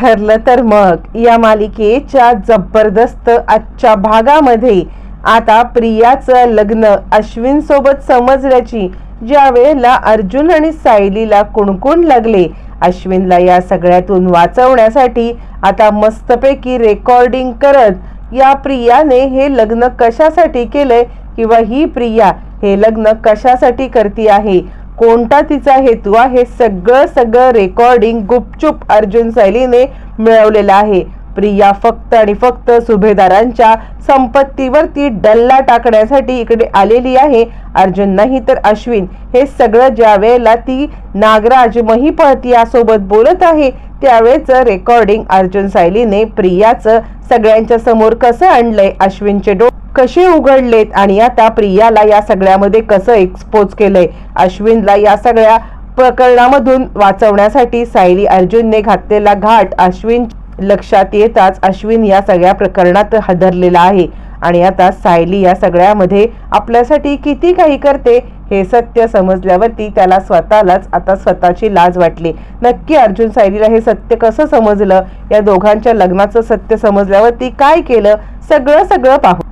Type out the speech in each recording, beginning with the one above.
ठरलं तर मग या मालिकेच्या जबरदस्त आजच्या भागामध्ये आता प्रियाचं लग्न अश्विन सोबत समजल्याची ज्या वेळेला अर्जुन आणि सायलीला कुणकुण लागले अश्विनला या सगळ्यातून वाचवण्यासाठी आता मस्तपैकी रेकॉर्डिंग करत या प्रियाने हे लग्न कशासाठी केलंय किंवा ही प्रिया हे लग्न कशासाठी करती आहे कोणता तिचा हेतू आहे सगळं सगळं रेकॉर्डिंग गुपचूप अर्जुन सैलीने मिळवलेलं आहे. प्रिया फक्त आणि फक्त सुभेदारांच्या संपत्तीवर ती डल्ला टाकण्यासाठी इकडे आलेली आहे. अर्जुन नाही तर अश्विन. हे सगळं ज्या वेळेला ती नागराज महिपत यासोबत बोलत आहे त्यावेळेचं रेकॉर्डिंग अर्जुन सायलीने प्रियाचं सगळ्यांच्या समोर कसं आणलंय अश्विनचे डो कसे उघडलेत आणि आता प्रियाला या सगळ्यामध्ये कसं एक्सपोज केलंय? अश्विनला या सगळ्या प्रकरणामधून वाचवण्यासाठी सायली अर्जुनने घातलेला घाट अश्विन लक्षात येताच अश्विन या सगळ्या प्रकरणात हादरलेला आहे. आणि आता सायली या सगळ्यामध्ये आपल्यासाठी किती काही करते हे सत्य समजल्यावरती त्याला स्वतःलाच आता स्वतःची लाज वाटली. नक्की अर्जुन सायलीला हे सत्य कसं समजलं? या दोघांच्या लग्नाचं सत्य समजल्यावरती काय केलं? सगळं सगळं पाहू.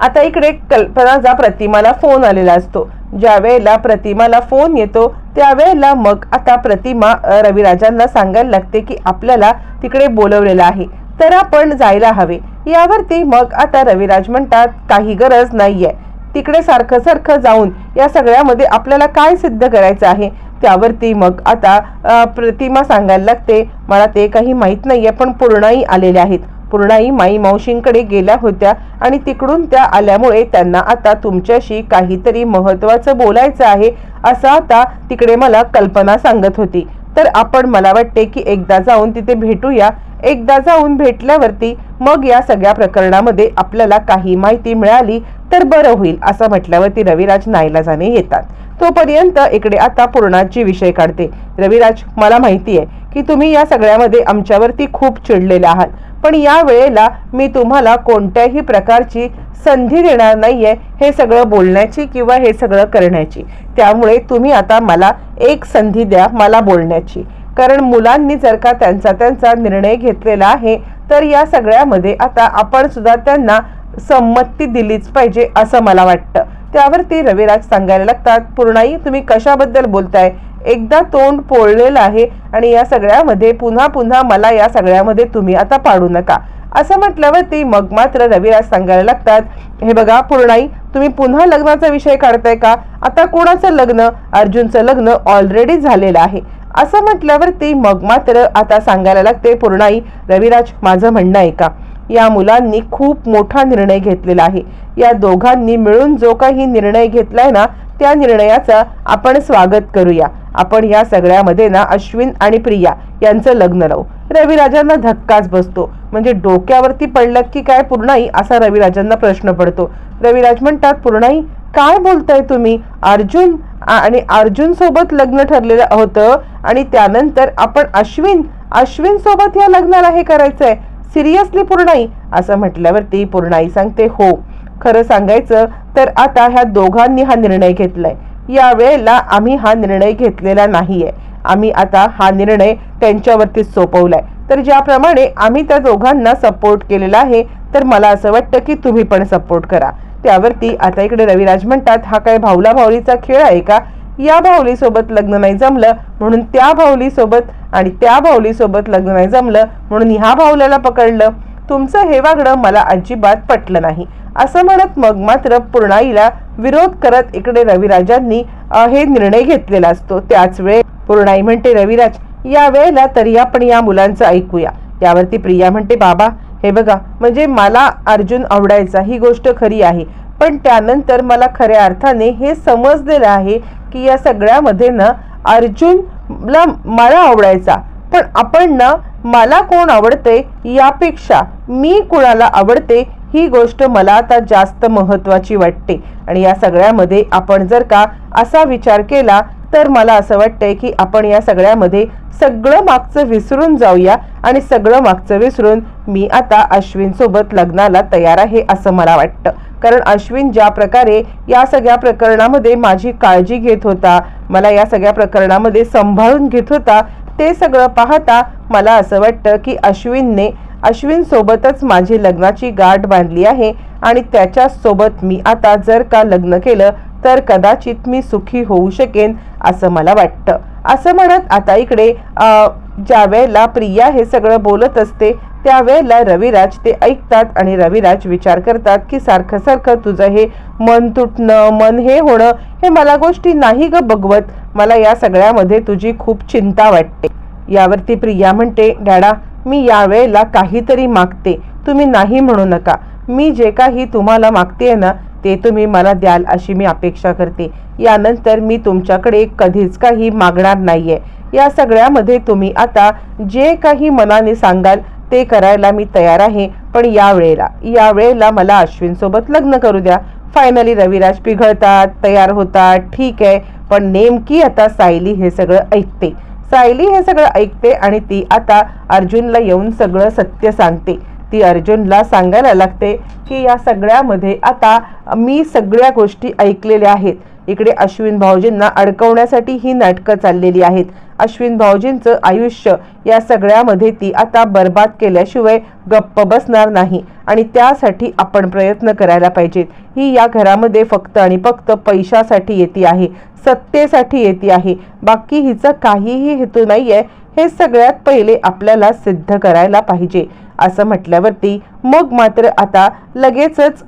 आता इकडे कल्पनाचा प्रतिमाला फोन आलेला असतो. ज्या वेळेला प्रतिमाला फोन येतो त्यावेळेला मग आता प्रतिमा रविराजांना सांगायला लागते की आपल्याला तिकडे बोलवलेलं आहे. तर आपण जायला हवे. यावरती मग आता रविराज म्हणतात काही गरज नाहीये. तिकडे सारखं सारखं जाऊन या सगळ्यामध्ये आपल्याला काय सिद्ध करायचं आहे? त्यावरती मग आता प्रतिमा सांगायला लागते मला ते काही माहीत नाहीये पण पूर्णही आलेले आहेत. पूर्णाई माई मावशींकडे गेल्या होत्या आणि तिकडून त्या आल्यामुळे त्यांना आता तुमच्याशी काहीतरी महत्वाचं बोलायचं आहे असं आता तिकडे मला कल्पना सांगत होती. तर आपण मला वाटते की एकदा जाऊन तिथे भेटूया. एकदा जाऊन भेटल्यावरती मग या सगळ्या प्रकरणामध्ये आपल्याला काही माहिती मिळाली तर बरं होईल असं म्हटल्यावरती रविराज नाईलाजाने येतात. तोपर्यंत इकडे आता पूर्णाची विषय काढते. रविराज मला माहिती आहे की तुम्ही या सगळ्यामध्ये आमच्यावरती खूप चिडलेले आहात. पण या वेळेला मी तुम्हाला कोणत्याही प्रकारची संधी देणार नाहीये हे सगळं बोलण्याची किंवा हे सगळं करण्याची. त्यामुळे तुम्ही आता मला एक संधी द्या मला बोलण्याची. कारण मुलांनी जर का त्यांचा त्यांचा निर्णय घेतलेला आहे तर या सगळ्यामध्ये आता आपण सुद्धा त्यांना संमती दिलीच पाहिजे असं मला वाटतं. त्यावरती रविराज सांगायला लागतात पूर्णाई तुम्ही कशाबद्दल बोलताय? एकदा तोंड पोळलेलं आहे आणि या सगळ्यामध्ये पुन्हा पुन्हा मला या सगळ्यामध्ये तुम्ही आता पाडू नका. असं म्हटल्यावरती मग मात्र रविराज सांगायला लागतात हे बघा पूर्णाई तुम्ही पुन्हा लग्नाचा विषय काढताय का? आता कोणाचं लग्न? अर्जुनचं लग्न ऑलरेडी झालेलं आहे. असं म्हटल्यावरती मग मात्र आता सांगायला लागते पूर्णाई रविराज माझं म्हणणं आहे का या मुलांनी खूप मोठा निर्णय घेतलेला आहे. या दोघांनी मिळून जो काही निर्णय घेतलाय ना त्या निर्णयाचं आपण स्वागत करूया. आपण या सगळ्यामध्ये ना अश्विन आणि प्रिया यांचं लग्न लावू. रविराजांना धक्काच बसतो. म्हणजे डोक्यावरती पडलं की काय पूर्णाई असा रविराजांना प्रश्न पडतो. रविराज म्हणतात पूर्णाई काय बोलताय तुम्ही? अर्जुन आणि अर्जुन सोबत लग्न ठरलेलं होतं आणि त्यानंतर आपण अश्विन अश्विन सोबत या लग्नाला हे करायचंय. सिरियसली पूर्णाई? असं म्हटल्यावरती पूर्णाई सांगते हो. खरं सांगायचं तर आता ह्या दोघांनी हा निर्णय घेतलाय. या वेळेला आम्ही हा निर्णय घेतलेला नाहीये. आम्ही आता हा निर्णय त्यांच्यावरती सोपवलाय. तर ज्याप्रमाणे आम्ही त्या दोघांना सपोर्ट केलेला आहे तर मला असं वाटतं की तुम्ही पण सपोर्ट करा. त्यावरती आता इकडे रविराज म्हणतात हा काय भाऊला भाऊलीचा खेळ आहे का? या भाऊलीसोबत लग्न नाही जमलं म्हणून त्या भाऊलीसोबत आणि त्या भाऊलीसोबत लग्न नाही जमलं म्हणून ह्या भाऊल्याला पकडलं. तुमचं हे वागणं मला अजिबात पटलं नाही. असं म्हणत मग मात्र पूर्णाईला विरोध करत इकडे रविराजांनी हे निर्णय घेतलेला असतो. त्याच वेळे पूर्णाई म्हणते रविराज या वेळेला तरी आपण या मुलांचं ऐकूया. यावरती प्रिया म्हणते बाबा हे बघा म्हणजे मला अर्जुन आवडायचा ही गोष्ट खरी आहे. पण त्यानंतर मला खऱ्या अर्थाने हे समजलेलं आहे की या सगळ्यामध्ये ना अर्जुनला मला आवडायचा. पण आपण ना मला कोण आवडते? यापेक्षा मी कुणाला आवडते? ही गोष्ट मला आता जास्त महत्त्वाची वाटते. आणि या सगळ्यामध्ये आपण जर का असा विचार केला तर मला असं वाटतंय की आपण या सगळ्यामध्ये सगळं मागचं विसरून जाऊया आणि सगळं मागचं विसरून मी आता अश्विनसोबत लग्नाला तयार आहे असं मला वाटतं. कारण अश्विन ज्या प्रकारे या सगळ्या प्रकरणामध्ये माझी काळजी घेत होता मला या सगळ्या प्रकरणामध्ये सांभाळून घेत होता ते सगळं पाहता मला असं वाटतं की अश्विनने अश्विन सोबतच माझी लग्नाची गाठ बांधली आहे आणि त्याच्या सोबत मी आता जर का लग्न केलं तर कदाचित मी सुखी होऊ शकेन असं मला वाटतं. असं म्हणत आता इकडे ज्या वेळेला प्रिया हे सगळं बोलत असते त्यावेळेला रविराज ते ऐकतात आणि रविराज विचार करतात की सारखं सारखं तुझं हे मन तुटणं मन हे होणं हे मला गोष्टी नाही ग बघवत. मला या सगळ्यामध्ये तुझी खूप चिंता वाटते. यावरती प्रिया म्हणते डॅडा मी यावेळेला काहीतरी मागते. तुम्ही नाही म्हणू नका. मी जे काही तुम्हाला मागते ना ते तुम्ही मला द्याल अशी मी अपेक्षा करते. यानंतर मी तुमच्याकडे कधीच काही मागणार नाहीये. या सगळ्यामध्ये तुम्ही आता जे काही मनाने सांगाल ते करायला मी तयार आहे. पण या वेळेला या वेळेला मला अश्विन सोबत लग्न करू द्या. फायनली रविराज पिघळतात तयार होतात. ठीक आहे. पण नेमकी आता सायली हे सगळं ऐकते. सायली हे सगळं ऐकते आणि ती आता अर्जुनला येऊन सगळं सत्य सांगते. ती अर्जुनला सांगायला लागते की या सगळ्यामध्ये आता मी सगळ्या गोष्टी ऐकलेल्या आहेत. इकडे अश्विन भाऊजींना अडकवण्यासाठी ही नाटकं चाललेली आहेत. अश्विन भाऊजींचं आयुष्य या सगळ्यामध्ये ती आता बर्बाद केल्याशिवाय गप्प बसणार नाही आणि त्यासाठी आपण प्रयत्न करायला पाहिजेत. ही या घरामध्ये फक्त आणि फक्त पैशासाठी येते आहे. सत्तेसाठी येते आहे. बाकी हिचा काहीही हेतू नाहीये हे सगळ्यात पहिले आपल्याला सिद्ध करायला पाहिजे. असं म्हटल्यावरती मग मात्र आता लगेचच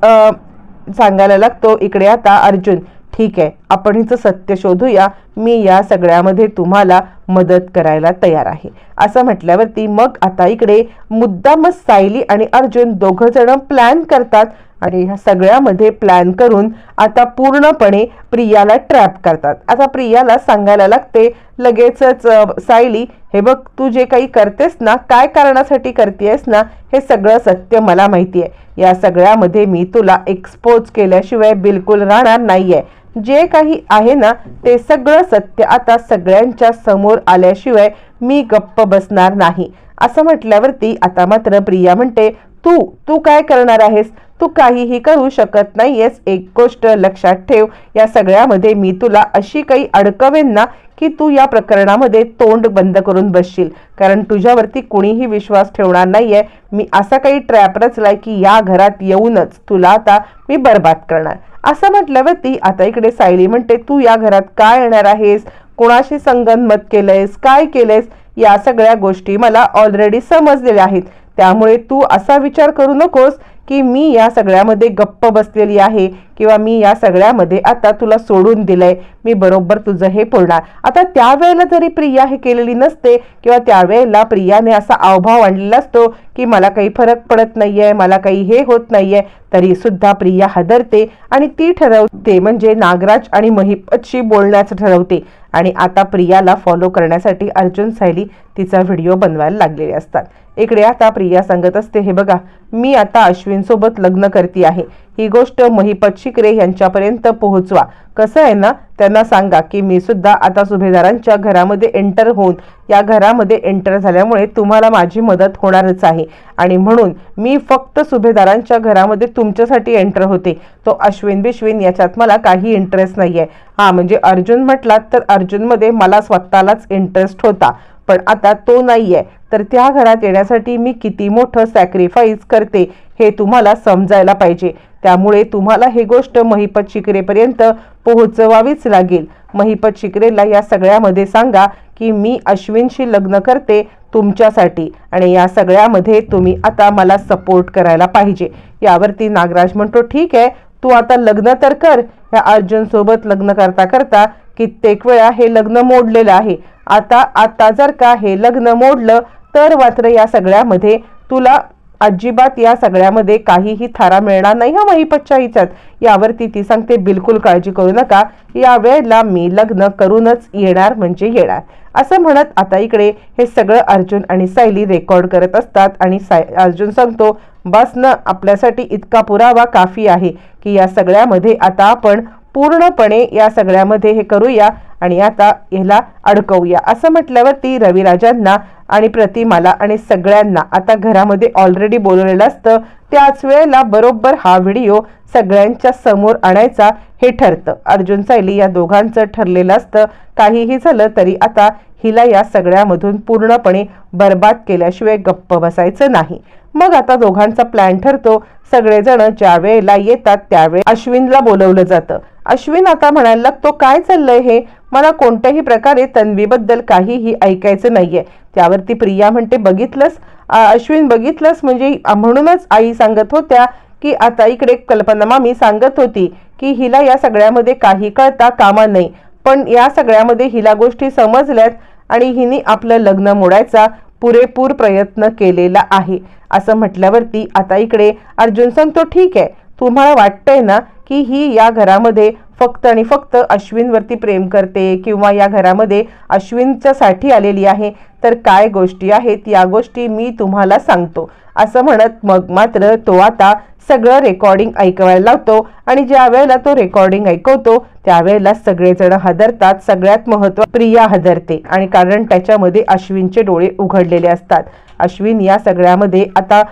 सांगायला लागतो इकडे आता अर्जुन ठीक आहे आपण हिचं सत्य शोधूया. मी या सगळ्यामध्ये तुम्हाला मदत करायला तयार आहे. असं म्हटल्यावरती मग आता इकडे मुद्दामच सायली आणि अर्जुन दोघ जण प्लॅन करतात. आणि ह्या सगळ्यामध्ये प्लॅन करून आता पूर्णपणे प्रियाला ट्रॅप करतात. आता प्रियाला सांगायला लागते लगेचच सायली हे बघ तू जे काही करतेस ना काय कारणासाठी करतेस ना हे सगळं सत्य मला माहिती आहे या सगळ्यामध्ये मी तुला एक्सपोज केल्याशिवाय बिलकुल राहणार नाही आहे जे काही आहे ना ते सगळं सत्य आता सगळ्यांच्या समोर आल्याशिवाय मी गप्प बसणार नाही. असं म्हटल्यावरती आता मात्र प्रिया म्हणते तू तू काय करणार आहेस? तू काहीही करू शकत नाहीयेस. एक गोष्ट लक्षात ठेव या सगळ्यामध्ये मी तुला अशी काही अडकवेन ना की तू या प्रकरणामध्ये तोंड बंद करून बसशील. कारण तुझ्यावरती कुणीही विश्वास ठेवणार नाहीये. मी असा काही ट्रॅप रचलाय की या घरात येऊनच तुला आता मी बर्बाद करणार. असं म्हटल्यावरती आता इकडे सायली म्हणते तू या घरात काय येणार आहेस? कोणाशी संगनमत केलंयस? काय केलंयस? या सगळ्या गोष्टी मला ऑलरेडी समजलेल्या आहेत. त्यामुळे तू असा विचार करू नकोस की मी या सगळ्यामध्ये गप्प बसलेली आहे किंवा मी या सगळ्यामध्ये आता तुला सोडून दिलंय मी बरोबर तुझं हे पुरणार. आता त्यावेळेला जरी प्रिया हे केलेली नसते किंवा त्यावेळेला प्रियाने असा अवभाव आणलेला असतो की मला काही फरक पडत नाहीये मला काही हे होत नाहीये तरी सुद्धा प्रिया हदरते आणि ती ठरवते म्हणजे नागराज आणि महिपतशी बोलण्याचं ठरवते. आणि आता प्रियाला फॉलो करण्यासाठी अर्जुन सायली तिचा व्हिडिओ बनवायला लागलेले असतात. इकडे आता प्रिया सांगत असते हे बघा मी आता अश्विनसोबत लग्न करते आहे ही गोष्ट महिपत शिकरे यांच्यापर्यंत पोहोचवा. कसं आहे ना त्यांना सांगा की मी सुद्धा आता सुभेदारांच्या घरामध्ये एंटर होऊन या घरामध्ये एंटर झाल्यामुळे तुम्हाला माझी मदत होणारच आहे. आणि म्हणून मी फक्त सुभेदारांच्या घरामध्ये तुमच्यासाठी एंटर होते. तो अश्विन बिश्विन याच्यात मला काही इंटरेस्ट नाही आहे हां म्हणजे अर्जुन म्हटलात तर अर्जुनमध्ये मला स्वतःलाच इंटरेस्ट होता. पण आता तो नाही आहे तर त्या घरात येण्यासाठी मी किती मोठं सॅक्रिफाईस करते हे तुम्हाला समजायला पाहिजे. त्यामुळे तुम्हाला ही गोष्ट महिपत शिकरेपर्यंत पोहोचवावीच लागेल. महिपत शिकरेला या सगळ्यामध्ये सांगा की मी अश्विनशी लग्न करते तुमच्यासाठी आणि या सगळ्यामध्ये तुम्ही आता मला सपोर्ट करायला पाहिजे. यावरती नागराज म्हणतो ठीक आहे तू आता लग्न तर कर. ह्या अर्जुनसोबत लग्न करता करता कित्येक वेळा हे लग्न मोडलेलं आहे. आता आता जर का हे लग्न मोडलं तर मात्र या सगळ्यामध्ये तुला अजिबात या सगळ्यामध्ये काहीही थारा मिळणार नाही. हा महिपतच्या हिच्यात यावरती ती सांगते बिलकुल काळजी करू नका. या वेळेला मी लग्न करूनच येणार म्हणजे येणार. असं म्हणत आता इकडे हे सगळं अर्जुन आणि सायली रेकॉर्ड करत असतात आणि साय अर्जुन सांगतो बस न आपल्यासाठी इतका पुरावा काफी आहे की या सगळ्यामध्ये आता आपण पूर्णपणे या सगळ्यामध्ये हे करूया. आणि आता ह्याला अडकवूया. असं म्हटल्यावरती रविराजांना आणि प्रतिमाला आणि सगळ्यांना आता घरामध्ये ऑलरेडी बोलवलेलं असतं त्याच वेळेला बरोबर हा व्हिडिओ सगळ्यांच्या समोर आणायचा हे ठरतं. अर्जुन सायली या दोघांचं ठरलेलं असतं. काहीही झालं तरी आता हिला या सगळ्यामधून पूर्णपणे बर्बाद केल्याशिवाय गप्प बसायचं नाही. मग आता दोघांचा प्लॅन ठरतो. सगळेजण ज्या वेळेला येतात त्यावेळी अश्विनला बोलवलं जातं. अश्विन आता म्हणायला लागतो काय चाललंय हे? मला कोणत्याही प्रकारे तन्वीबद्दल काहीही ऐकायचं नाहीये. त्यावरती प्रिया म्हणते बघितलंस? अश्विन बघितलंस? म्हणजे म्हणूनच आई सांगत होत्या की आता इकडे कल्पना मामी सांगत होती की हिला या सगळ्यामध्ये काही कळता कामा नाही पण या सगळ्यामध्ये हिला गोष्टी समजल्यात आणि हिने आपलं लग्न मोडायचा पुरेपूर प्रयत्न केलेला आहे. असं म्हटल्यावरती आता इकडे अर्जुन सांगतो ठीक आहे. तुम्हाला वाटतंय ना की ही या घरामध्ये फक्त आणि फक्त अश्विनवरती प्रेम करते किंवा या घरामध्ये अश्विनच्या साठी आलेली आहे तर काय गोष्टी आहेत या गोष्टी मी तुम्हाला सांगतो. असं म्हणत मग मात्र तो आता सगळं रेकॉर्डिंग ऐकवायला लावतो आणि ज्या वेळेला तो रेकॉर्डिंग ऐकवतो त्यावेळेला सगळेजण हदरतात सगळ्यात महत्त्व प्रिया हदरते आणि कारण त्याच्यामध्ये अश्विनचे डोळे उघडलेले असतात. अश्विन या सगळ्यामध्ये आता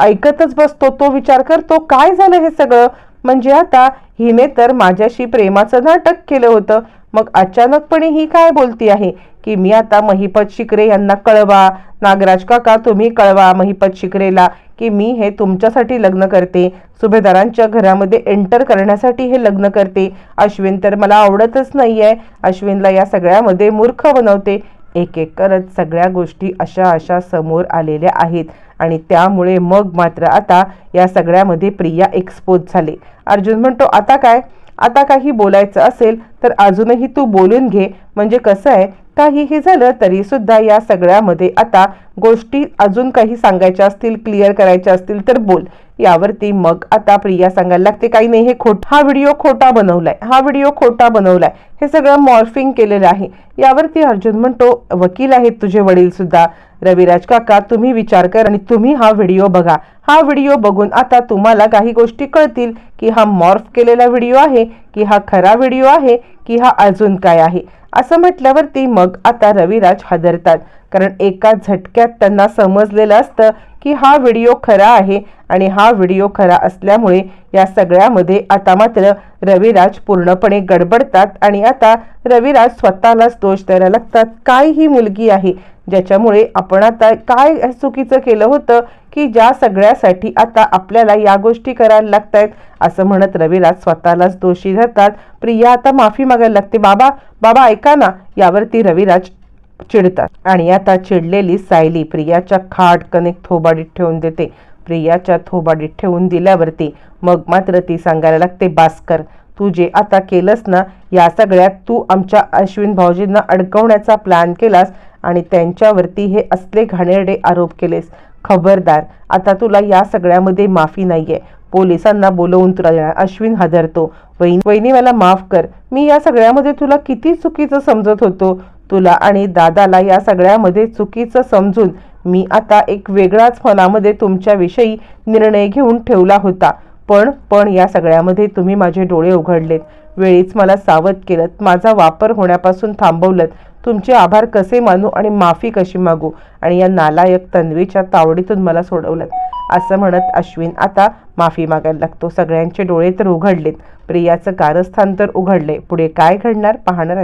ऐकतच बसतो तो विचार करतो काय झालं हे सगळं? म्हणजे आता हिने तर माझ्याशी प्रेमाचं नाटक केलं होतं. मग अचानकपणे ही काय बोलती आहे? की मी आता महिपत शिकरे यांना कळवा. नागराज काका तुम्ही कळवा महिपत शिकरेला की मी हे तुमच्यासाठी लग्न करते. सुभेदारांच्या घरामध्ये एंटर करण्यासाठी हे लग्न करते. अश्विन तर मला आवडतच नाही आहे अश्विनला या सगळ्यामध्ये मूर्ख बनवते. एक एक करत सगळ्या गोष्टी अशा अशा समोर आलेल्या आहेत. आणि त्यामुळे मग मात्र आता या सगळ्यामध्ये प्रिया एक्सपोज झाले. अर्जुन म्हणतो आता काय? आता काही बोलायचं असेल तर अजूनही तू बोलून घे. म्हणजे कसं आहे? काहीही झालं तरी सुद्धा या सगळ्यामध्ये आता गोष्टी अजून काही सांगायच्या असतील क्लिअर करायच्या असतील तर बोल. यावरती मग आता प्रिया सांगायला लागते काही नाही हे खोट हा व्हिडिओ खोटा बनवलाय हा व्हिडिओ खोटा बनवलाय. हे सगळं मॉर्फिंग केलेलं आहे. यावरती अर्जुन म्हणतो वकील आहेत तुझे वडील सुद्धा. रविराज काका तुम्ही विचार कर आणि तुम्ही हा व्हिडिओ बघा. हा व्हिडिओ बघून आता तुम्हाला काही गोष्टी कळतील की हा मॉर्फ केलेला व्हिडिओ आहे की हा खरा व्हिडिओ आहे की हा अजून काय आहे. असं म्हटल्यावरती मग आता रविराज हादरतात. कारण एका झटक्यात त्यांना समजलेलं असतं की हा व्हिडिओ खरा आहे आणि हा व्हिडिओ खरा असल्यामुळे या सगळ्यामध्ये आता मात्र रविराज पूर्णपणे गडबडतात आणि आता रविराज स्वतःलाच दोष द्यायला लागतात. काय ही मुलगी आहे? ज्याच्यामुळे आपण आता काय चुकीचं केलं होतं की ज्या सगळ्यासाठी आता आपल्याला या गोष्टी करायला लागतायत? असं म्हणत रविराज स्वतःलाच दोषी धरतात. प्रिया आता माफी मागायला लागते. बाबा बाबा ऐका ना. यावरती रविराज चिडतात. आणि आता चिडलेली सायली प्रियाच्या खाट कनेक थोबाडीत ठेवून देते. प्रियाच्या थोबाडीत ठेवून दिल्यावरती मग मात्र ती सांगायला लागते भास्कर तू जे आता केलंस ना या सगळ्यात तू आमच्या अश्विन भाऊजींना अडकवण्याचा प्लॅन केलास आणि त्यांच्यावरती हे असले घाणेरडे आरोप केलेस. खबरदार आता तुला या सगळ्यामध्ये माफी नाहीये. पोलिसांना बोलवून तुला देणार अश्विन हादरतो. वहिनी वहिनी मला माफ कर. मी या सगळ्यामध्ये तुला किती चुकीचं समजत होतो. तुला आणि दादाला या सगळ्यामध्ये चुकीचं समजून मी आता एक वेगळाच मनामध्ये तुमच्याविषयी निर्णय घेऊन ठेवला होता. पण पण या सगळ्यामध्ये तुम्ही माझे डोळे उघडलेत. वेळीच मला सावध केलं माझा वापर होण्यापासून थांबवलं तुमचे आभार कसे मानू आणि माफी कशी मागू? आणि या नालायक तन्वीच्या तावडीतून मला सोडवलं असं म्हणत अश्विन आता माफी मागायला लागतो. सगळ्यांचे डोळे तर उघडलेत. प्रियाचं कारस्थान तर उघडले पुढे काय घडणार? पाहणार